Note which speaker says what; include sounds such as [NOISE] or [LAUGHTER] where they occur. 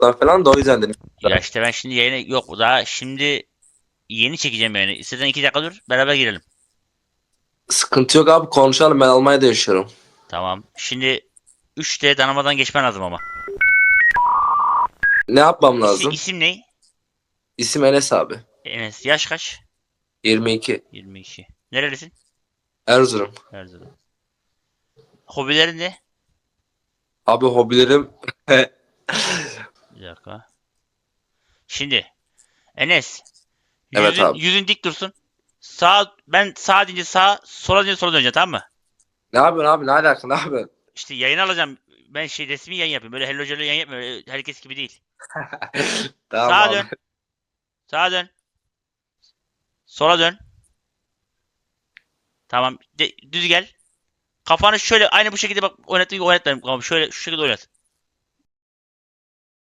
Speaker 1: falan da o yüzden dedim.
Speaker 2: Ya işte ben şimdi yayına yok daha şimdi yeni çekeceğim yayını. İstersen iki dakika dur beraber girelim.
Speaker 1: Sıkıntı yok abi konuşalım ben Almanya'da yaşıyorum.
Speaker 2: Tamam. Şimdi 3D tanımadan geçmen lazım ama.
Speaker 1: Ne yapmam
Speaker 2: İsim,
Speaker 1: lazım?
Speaker 2: isim ne?
Speaker 1: İsim Enes abi.
Speaker 2: Enes yaş kaç?
Speaker 1: 22.
Speaker 2: 22. Nerelisin?
Speaker 1: Erzurum.
Speaker 2: Erzurum. Hobilerin ne?
Speaker 1: Abi hobilerim [LAUGHS]
Speaker 2: Bir dakika. Şimdi Enes
Speaker 1: Evet
Speaker 2: yüzün,
Speaker 1: abi.
Speaker 2: yüzün dik dursun. Sağ ben sağ deyince sağ, sola deyince sola döneceğim tamam mı?
Speaker 1: ne yapıyorsun abi ne alaka ne yapıyorsun?
Speaker 2: İşte yayın alacağım. Ben şey resmi yayın yapayım. Böyle hello hello yayın yapmıyorum. Herkes gibi değil. [LAUGHS]
Speaker 1: Tamam
Speaker 2: Sağa
Speaker 1: abi.
Speaker 2: dön. Sağa dön. Sola dön. Tamam. De- düz gel. Kafanı şöyle aynı bu şekilde bak oynattığı gibi oynat benim kafamı. Şöyle şu şekilde oynat.